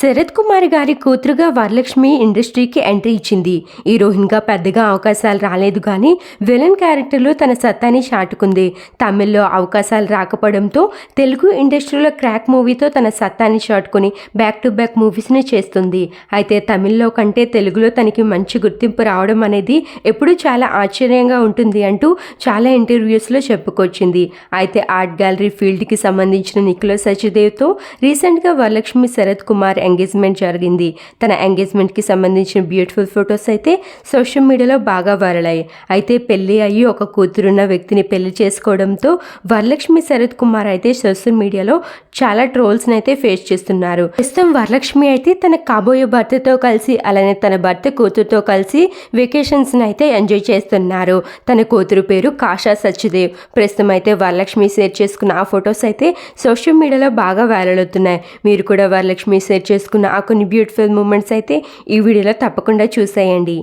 శరత్ కుమార్ గారి కూతురుగా వరలక్ష్మి ఇండస్ట్రీకి ఎంట్రీ ఇచ్చింది. హీరోయిన్గా పెద్దగా అవకాశాలు రాలేదు కానీ విలన్ క్యారెక్టర్లో తన సత్తాని చాటుకుంది. తమిళ్ళో అవకాశాలు రాకపోవడంతో తెలుగు ఇండస్ట్రీలో క్రాక్ మూవీతో తన సత్తాని చాటుకుని బ్యాక్ టు బ్యాక్ మూవీస్ని చేస్తుంది. అయితే తమిళ్ళో కంటే తెలుగులో తనకి మంచి గుర్తింపు రావడం అనేది ఎప్పుడూ చాలా ఆశ్చర్యంగా ఉంటుంది అంటూ చాలా ఇంటర్వ్యూస్లో చెప్పుకొచ్చింది. అయితే ఆర్ట్ గ్యాలరీ ఫీల్డ్కి సంబంధించిన నిఖిలో సచిదేవ్తో రీసెంట్గా వరలక్ష్మి శరత్ కుమార్ ఎంగేజ్మెంట్ జరిగింది. తన ఎంగేజ్మెంట్కి సంబంధించిన బ్యూటిఫుల్ ఫొటోస్ అయితే సోషల్ మీడియాలో బాగా వైరలయ్యాయి అయితే పెళ్ళి అయ్యి ఒక కూతురున్న వ్యక్తిని పెళ్ళి చేసుకోవడంతో వరలక్ష్మి శరత్ కుమార్ అయితే సోషల్ మీడియాలో చాలా ట్రోల్స్ని అయితే ఫేస్ చేస్తున్నారు. ప్రస్తుతం వరలక్ష్మి అయితే తన కాబోయే భర్తతో కలిసి అలానే తన భర్త కూతురుతో కలిసి వెకేషన్స్ని అయితే ఎంజాయ్ చేస్తున్నారు. తన కూతురు పేరు కాషా సత్యదేవ్ ప్రస్తుతం అయితే వరలక్ష్మి షేర్ చేసుకున్న ఆ ఫొటోస్ అయితే సోషల్ మీడియాలో బాగా వైరల్ అవుతున్నాయి. మీరు కూడా వరలక్ష్మి షేర్ చేసుకున్న ఆ కొన్ని బ్యూటిఫుల్ మూమెంట్స్ అయితే ఈ వీడియోలో తప్పకుండా చూసేయండి.